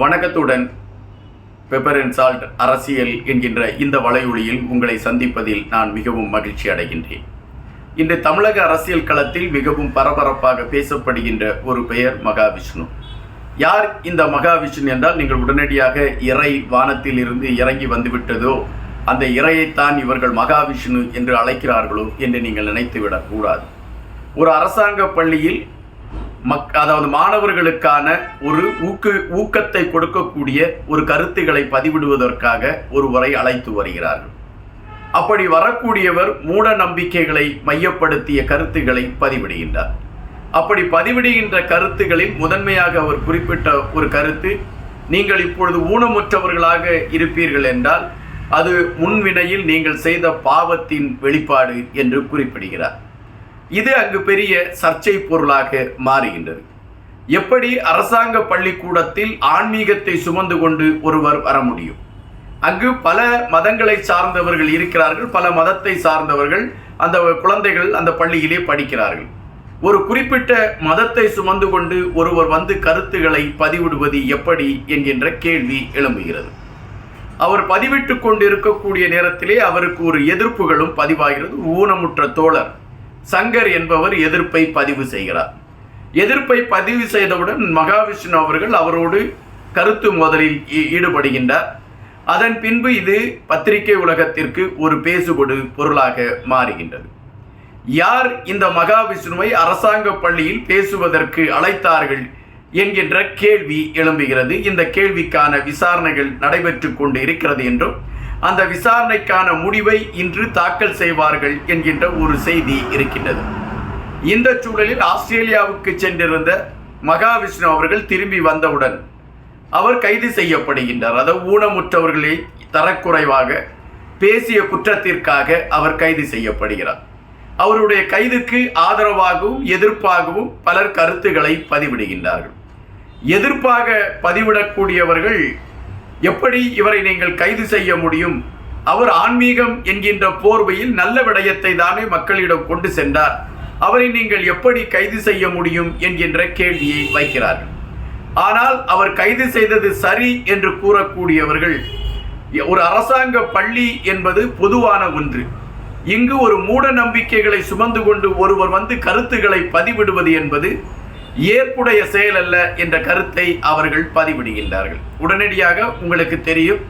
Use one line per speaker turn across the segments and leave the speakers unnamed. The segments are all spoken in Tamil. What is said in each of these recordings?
வணக்கத்துடன் பெப்பர் அண்ட் சால்ட் அரசியல் என்கின்ற இந்த வலையொலியில் உங்களை சந்திப்பதில் நான் மிகவும் மகிழ்ச்சி அடைகின்றேன். இன்று தமிழக அரசியல் களத்தில் மிகவும் பரபரப்பாக பேசப்படுகின்ற ஒரு பெயர் மகாவிஷ்ணு. யார் இந்த மகாவிஷ்ணு என்றால் நீங்கள் உடனடியாக இறை வானத்தில் இருந்து இறங்கி வந்துவிட்டதோ அந்த இறையைத்தான் இவர்கள் மகாவிஷ்ணு என்று அழைக்கிறார்களோ என்று நீங்கள் நினைத்துவிடக்கூடாது ஒரு அரசாங்க பள்ளியில் மக் அதாவது மாணவர்களுக்கான ஒரு ஊக்கு ஊக்கத்தை கொடுக்கக்கூடிய ஒரு கருத்துக்களை பதிவிடுவதற்காக ஒருவரை அழைத்து வருகிறார்கள். அப்படி வரக்கூடியவர் மூட நம்பிக்கைகளை மையப்படுத்திய கருத்துக்களை பதிவிடுகின்றார். அப்படி பதிவிடுகின்ற கருத்துகளில் முதன்மையாக அவர் குறிப்பிட்ட ஒரு கருத்து நீங்கள் இப்பொழுது ஊனமுற்றவர்களாக இருப்பீர்கள் என்றால் அது முன்வினையில் நீங்கள் செய்த பாவத்தின் வெளிப்பாடு என்று குறிப்பிடுகிறார். இது அங்கு பெரிய சர்ச்சை பொருளாக மாறுகின்றது. எப்படி அரசாங்க பள்ளிக்கூடத்தில் ஆன்மீகத்தை சுமந்து கொண்டு ஒருவர் வர முடியும்? அங்கு பல மதங்களை சார்ந்தவர்கள் இருக்கிறார்கள் பல மதத்தை சார்ந்தவர்கள் அந்த குழந்தைகள் அந்த பள்ளியிலே படிக்கிறார்கள். ஒரு குறிப்பிட்ட மதத்தை சுமந்து கொண்டு ஒருவர் வந்து கருத்துக்களை பதிவிடுவது எப்படி என்கின்ற கேள்வி எழும்புகிறது. அவர் பதிவிட்டு கொண்டிருக்கக்கூடிய நேரத்திலே அவருக்கு ஒரு எதிர்ப்புகளும் பதிவாகிறது. ஊனமுற்ற தோழர் சங்கர் என்பவர் எதிர்ப்பை பதிவு செய்கிறார். எதிர்ப்பை பதிவு செய்தவுடன் மகாவிஷ்ணு அவர்கள் அவரோடு கருத்து மோதலில் ஈ- ஈடுபடுகின்றார். அதன் பின்பு இது பத்திரிகை உலகத்திற்கு ஒரு பேசுபடு பொருளாக மாறுகின்றது. யார் இந்த மகாவிஷ்ணுவை அரசாங்க பள்ளியில் பேசுவதற்கு அழைத்தார்கள் என்கின்ற கேள்வி எழும்புகிறது. இந்த கேள்விக்கான விசாரணைகள் நடைபெற்று கொண்டு இருக்கிறது என்றும் அந்த விசாரணைக்கான முடிவை இன்று தாக்கல் செய்வார்கள் என்கின்ற ஒரு செய்தி இருக்கின்றது. இந்த சூழலில் ஆஸ்திரேலியாவுக்கு சென்றிருந்த மகாவிஷ்ணு அவர்கள் திரும்பி வந்தவுடன் அவர் கைது செய்யப்படுகின்றார். அதாவது ஊனமுற்றவர்களை தரக்குறைவாக பேசிய குற்றத்திற்காக அவர் கைது செய்யப்படுகிறார். அவருடைய கைதுக்கு ஆதரவாகவும் எதிர்ப்பாகவும் பலர் கருத்துக்களை பதிவிடுகின்றார்கள். எதிர்ப்பாக பதிவிடக்கூடியவர்கள் எப்படி இவரை நீங்கள் கைது செய்ய முடியும்? அவர் ஆன்மீகம் என்கின்ற போர்வையில் நல்ல விடயத்தை தானே மக்களிடம் கொண்டு சென்றார். அவரை நீங்கள் எப்படி கைது செய்ய முடியும் என்கின்ற கேள்வியை வைக்கிறார்கள் ஆனால் அவர் கைது செய்தது சரி என்று கூறக்கூடியவர்கள் ஒரு அரசாங்க பள்ளி என்பது பொதுவான ஒன்று. இங்கு ஒரு மூட நம்பிக்கைகளை சுமந்து கொண்டு ஒருவர் வந்து கருத்துக்களை பதிவிடுவது என்பது ஏற்புடைய செயல் அல்ல என்ற கருத்தை அவர்கள் பதிவிடுகின்றார்கள். உடனடியாக உங்களுக்கு தெரியும்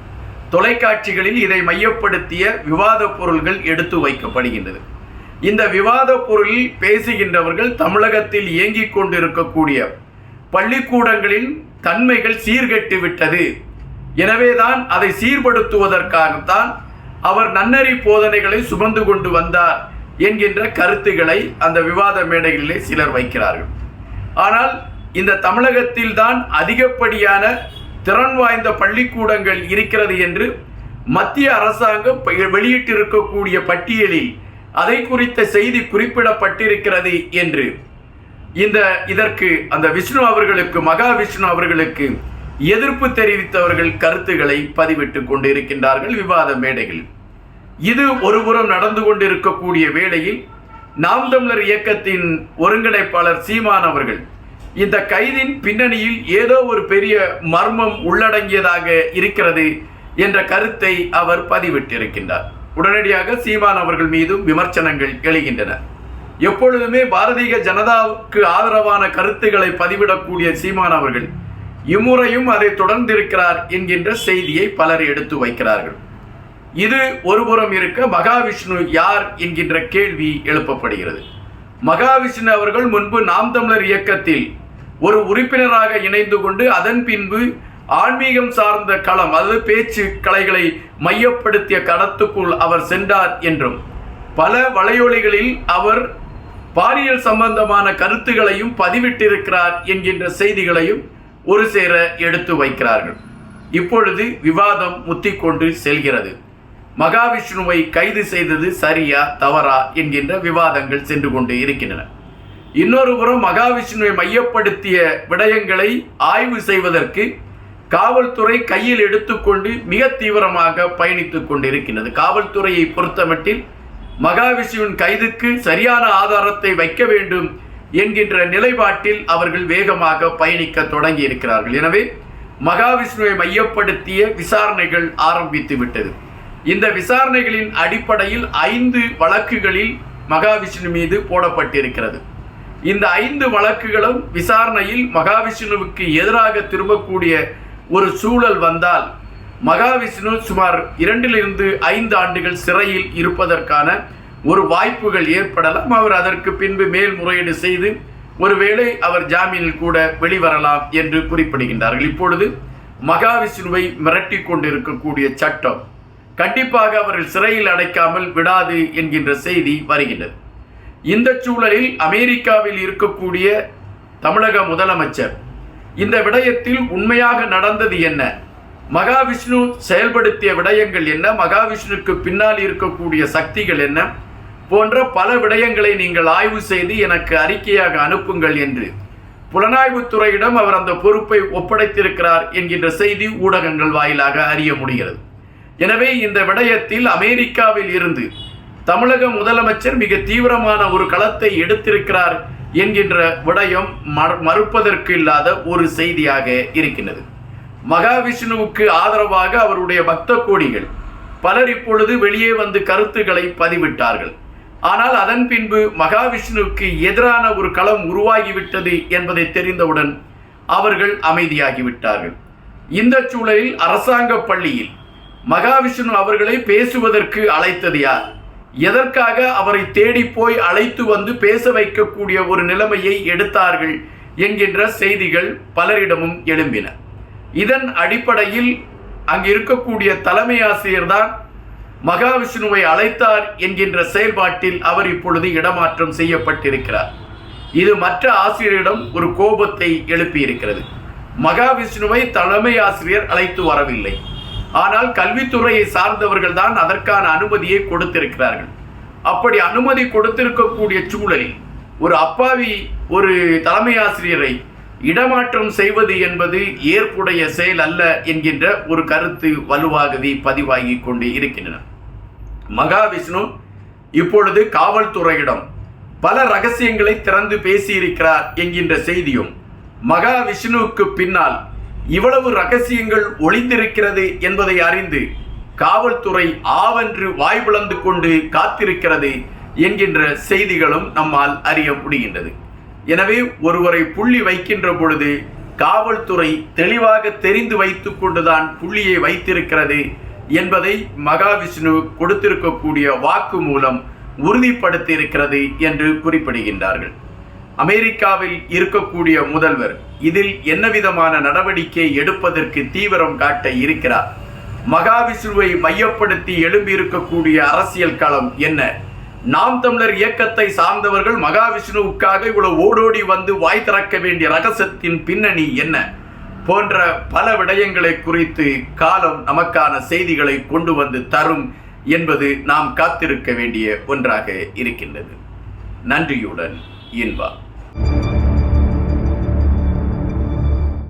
தொலைக்காட்சிகளில் இதை மையப்படுத்திய விவாத பொருள்கள் எடுத்து வைக்கப்படுகின்றது. இந்த விவாத பொருளில் பேசுகின்றவர்கள் தமிழகத்தில் இயங்கிக் கொண்டிருக்கக்கூடிய பள்ளிக்கூடங்களின் தன்மைகள் சீர்கெட்டு விட்டது. எனவேதான் அதை சீர்படுத்துவதற்காகத்தான் அவர் நன்னறி போதனைகளை சுமந்து கொண்டு வந்தார் என்கின்ற கருத்துக்களை அந்த விவாத மேடைகளிலே சிலர் வைக்கிறார்கள். ஆனால் இந்த தமிழகத்தில் தான் அதிகப்படியான திறன் வாய்ந்த பள்ளிக்கூடங்கள் இருக்கிறது என்று மத்திய அரசாங்கம் வெளியிட்டிருக்கக்கூடிய பட்டியலில் அதை குறித்த செய்தி குறிப்பிடப்பட்டிருக்கிறது என்று. இந்த இதற்கு அந்த விஷ்ணு அவர்களுக்கு மகா விஷ்ணு அவர்களுக்கு எதிர்ப்பு தெரிவித்தவர்கள் கருத்துக்களை பதிவிட்டு கொண்டிருக்கின்றார்கள் விவாத மேடைகளில் இது ஒருபுறம் நடந்து கொண்டிருக்கக்கூடிய வேளையில் நாம் தமிழர் இயக்கத்தின் ஒருங்கிணைப்பாளர் சீமான் அவர்கள் இந்த கைதின் பின்னணியில் ஏதோ ஒரு பெரிய மர்மம் உள்ளடங்கியதாக இருக்கிறது என்ற கருத்தை அவர் பதிவிட்டிருக்கின்றார். உடனடியாக சீமான் அவர்கள் மீதும் விமர்சனங்கள் எழுகின்றன. எப்பொழுதுமே பாரதிய ஜனதாவுக்கு ஆதரவான கருத்துக்களை பதிவிடக்கூடிய சீமான் அவர்கள் இம்முறையும் அதை தொடர்ந்திருக்கிறார் என்கின்ற செய்தியை பலர் எடுத்து வைக்கிறார்கள். இது ஒருபுறம் இருக்க மகாவிஷ்ணு யார் என்கின்ற கேள்வி எழுப்பப்படுகிறது. மகாவிஷ்ணு அவர்கள் முன்பு நாம் தமிழர் இயக்கத்தில் ஒரு உறுப்பினராக இணைந்து கொண்டு அதன் பின்பு ஆன்மீகம் சார்ந்த களம் அதாவது பேச்சு கலைகளை மையப்படுத்திய களத்துக்குள் அவர் சென்றார் என்றும் பல வலையொலிகளில் அவர் பாலியல் சம்பந்தமான கருத்துகளையும் பதிவிட்டிருக்கிறார் என்கின்ற செய்திகளையும் ஒரு சேர எடுத்து வைக்கிறார்கள். இப்பொழுது விவாதம் முத்திக்கொண்டு செல்கிறது. மகாவிஷ்ணுவை கைது செய்தது சரியா தவறா என்கின்ற விவாதங்கள் சென்று கொண்டு இருக்கின்றன. இன்னொரு புறம் மகாவிஷ்ணுவை மையப்படுத்திய விடயங்களை ஆய்வு செய்வதற்கு காவல்துறை கையில் எடுத்துக்கொண்டு மிக தீவிரமாக பயணித்துக் கொண்டிருக்கின்றது. காவல்துறையை பொறுத்தமட்டில் மகாவிஷ்ணுவின் கைதுக்கு சரியான ஆதாரத்தை வைக்க வேண்டும் என்கின்ற நிலைப்பாட்டில் அவர்கள் வேகமாக பயணிக்க தொடங்கி இருக்கிறார்கள் எனவே மகாவிஷ்ணுவை மையப்படுத்திய விசாரணைகள் ஆரம்பித்து விட்டது. இந்த விசாரணைகளின் அடிப்படையில் ஐந்து வழக்குகளில் மகாவிஷ்ணு மீது போடப்பட்டிருக்கிறது. இந்த ஐந்து வழக்குகளும் விசாரணையில் மகாவிஷ்ணுவுக்கு எதிராக திரும்பக்கூடிய ஒரு சூழல் வந்தால் மகாவிஷ்ணு சுமார் இரண்டிலிருந்து ஐந்து ஆண்டுகள் சிறையில் இருப்பதற்கான ஒரு வாய்ப்புகள் ஏற்படலாம். அவர் அதற்கு பின்பு மேல்முறையீடு செய்து ஒருவேளை அவர் ஜாமீனில் கூட வெளிவரலாம் என்று குறிப்பிடுகின்றார்கள். இப்பொழுது மகாவிஷ்ணுவை மிரட்டி கொண்டிருக்கக்கூடிய சட்டம் கண்டிப்பாக அவர்கள் சிறையில் அடைக்காமல் விடாது என்கின்ற செய்தி வருகின்றது. இந்த சூழலில் அமெரிக்காவில் இருக்கக்கூடிய தமிழக முதலமைச்சர் இந்த விடயத்தில் உண்மையாக நடந்தது என்ன? மகாவிஷ்ணு செயல்படுத்திய விடயங்கள் என்ன? மகாவிஷ்ணுக்கு பின்னால் இருக்கக்கூடிய சக்திகள் என்ன? போன்ற பல விடயங்களை நீங்கள் ஆய்வு செய்து எனக்கு அறிக்கையாக அனுப்புங்கள் என்று புலனாய்வுத்துறையிடம் அவர் அந்த பொறுப்பை ஒப்படைத்திருக்கிறார் என்கின்ற செய்தி ஊடகங்கள் வாயிலாக அறிய முடிகிறது. எனவே இந்த விடயத்தில் அமெரிக்காவில் இருந்து தமிழக முதலமைச்சர் மிக தீவிரமான ஒரு களத்தை எடுத்திருக்கிறார் என்கின்ற விடயம் மறுப்பதற்கு இல்லாத ஒரு செய்தியாக இருக்கின்றது. மகாவிஷ்ணுவுக்கு ஆதரவாக அவருடைய பக்த கோடிகள் பலர் இப்பொழுது வெளியே வந்து கருத்துக்களை பதிவிட்டார்கள். ஆனால் அதன் பின்பு மகாவிஷ்ணுவுக்கு எதிரான ஒரு களம் உருவாகிவிட்டது என்பதை தெரிந்தவுடன் அவர்கள் அமைதியாகிவிட்டார்கள். இந்த சூழலில் அரசாங்க பள்ளியில் மகாவிஷ்ணு அவர்களை பேசுவதற்கு அழைத்தது யார்? எதற்காக அவரை தேடி போய் அழைத்து வந்து பேச வைக்கக்கூடிய ஒரு நிலைமையை எடுத்தார்கள் என்கின்ற செய்திகள் பலரிடமும் எழும்பின. இதன் அடிப்படையில் அங்கு இருக்கக்கூடிய தலைமை ஆசிரியர் தான் மகாவிஷ்ணுவை அழைத்தார் என்கின்ற செயல்பாட்டில் அவர் இப்பொழுது இடமாற்றம் செய்யப்பட்டிருக்கிறார். இது மற்ற ஆசிரியரிடம் ஒரு கோபத்தை எழுப்பியிருக்கிறது. மகாவிஷ்ணுவை தலைமை ஆசிரியர் அழைத்து வரவில்லை. ஆனால் கல்வித்துறையை சார்ந்தவர்கள் தான் அதற்கான அனுமதியை கொடுத்திருக்கிறார்கள். அப்படி அனுமதி கொடுத்திருக்கக்கூடிய சூழலில் ஒரு அப்பாவி ஒரு தலைமை ஆசிரியரை இடமாற்றம் செய்வது என்பது ஏற்புடைய செயல் அல்ல என்கின்ற ஒரு கருத்து வலுவாகவே பதிவாகி கொண்டு இருக்கின்றன. மகாவிஷ்ணு இப்பொழுது காவல்துறையிடம் பல ரகசியங்களை திறந்து பேசியிருக்கிறார் என்கின்ற செய்தியும் மகாவிஷ்ணுவுக்கு பின்னால் இவ்வளவு ரகசியங்கள் ஒளிந்திருக்கிறது என்பதை அறிந்து காவல்துறை ஆவென்று வாய்பிளந்து கொண்டு காத்திருக்கிறது என்கின்ற செய்திகளும் நம்மால் அறிய முடிகின்றது. எனவே ஒருவரை புள்ளி வைக்கின்ற பொழுது காவல்துறை தெளிவாக தெரிந்து வைத்து கொண்டுதான் புள்ளியை வைத்திருக்கிறது என்பதை மகாவிஷ்ணு கொடுத்திருக்கக்கூடிய வாக்கு மூலம் உறுதிப்படுத்தியிருக்கிறது என்று குறிப்பிடுகின்றார்கள். அமெரிக்காவில் இருக்கக்கூடிய முதல்வர் இதில் என்ன விதமான நடவடிக்கை எடுப்பதற்கு தீவிரம் காட்ட இருக்கிறார்? மகாவிஷ்ணுவை மையப்படுத்தி எழும்பியிருக்கக்கூடிய அரசியல் களம் என்ன? நாம் தமிழர் இயக்கத்தை சார்ந்தவர்கள் மகாவிஷ்ணுவுக்காக இவ்வளவு ஓடோடி வந்து வாய் திறக்க வேண்டிய ரகசியத்தின் பின்னணி என்ன? போன்ற பல விடயங்களை குறித்து காலம் நமக்கான செய்திகளை கொண்டு வந்து தரும் என்பது நாம் காத்திருக்க வேண்டிய ஒன்றாக இருக்கின்றது. நன்றியுடன் இன்பா